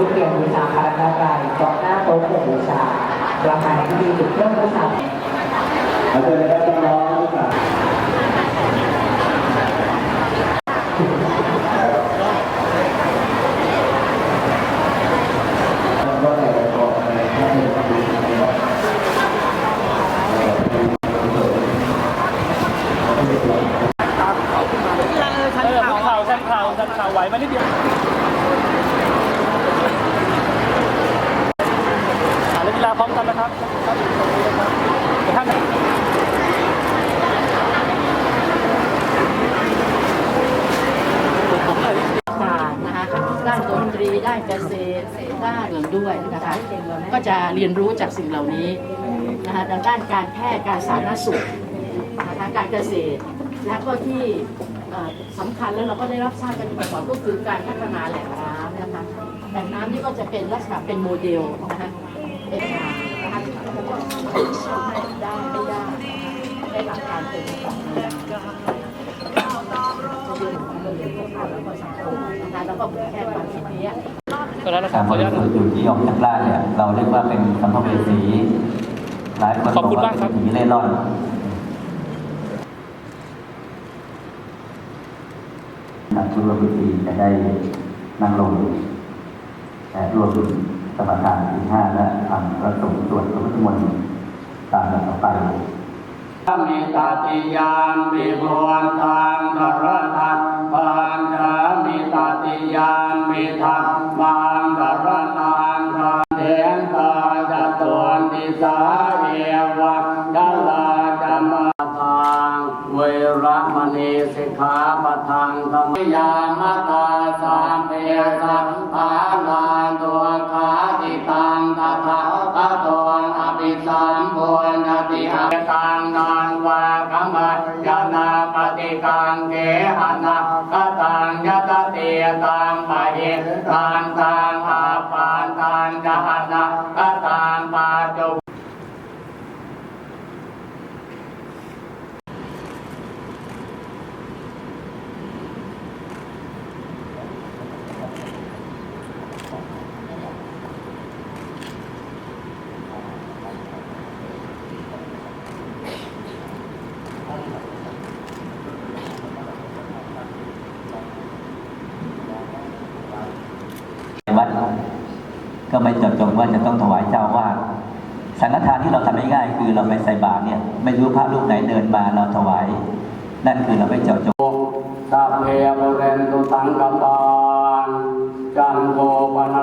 รูปเทียนบูชาพระรัตนตรัยจอกหน้าโต๊ะหมู่บูชาประหานที่ดีจุดเครื่องบูชาอาจารย์ครับน้องๆ เดี๋ยวท่านการนะคะด้านดนตรีด้านเกษตรด้านอื่นด้วยนะคะก็จะเรียนรู้จากสิ่งเหล่านี้นะคะด้านการแพทย์การสาธารณสุขนะคะการเกษตร และก็ที่เอ่อสำคัญแล้วเราก็ได้รับทราบกันมาก่อนก็คือการพัฒนาแหล่งน้ำนะคะแหล่งน้ำนี่ก็จะเป็นลักษณะเป็นโมเดลนะคะเป็นงานนะคะ ได้ได้ได้ได้หลักการเป็นแบบนี้ก็แล้วนะครับขออนุญาตสุทธิ์อยู่ที่ออกจากร่างเนี่ยเราเรียกว่าเป็นสัมภเวสีหลายคนขอบคุณมากครับหนีเล่ร่อนนักธุรกิจจะได้นั่งลงแต่รวม สมการที่ห้าและทำประสงค์ตรวจพระพุทธมนต์ตามลำดับไปมิตติยามวิภวันตังกรตังปัญญามิตติยามวิธรรมังกรตังกัเถนตาจตวนติสาเอวังกัลาจามาทังเวรมณีสิกขาปทังธรรมยามตาสามเพสังทานาตัวขา ตังเกหนะกตังยตเตตังปะเหตังตังอาปานตังจหนะกตังปาจุ วัด ก็ไม่เจาะจงว่าจะต้องถวายเจ้าว่าสสังฆทานที่เราทำง่ายๆคือเราไปใส่บาตรเนี่ย ไม่รู้พระรูปไหนเดินมาเราถวาย นั่นคือเราไม่เจาะจงสัพเพบุเรนตุสังกปานจันโทปน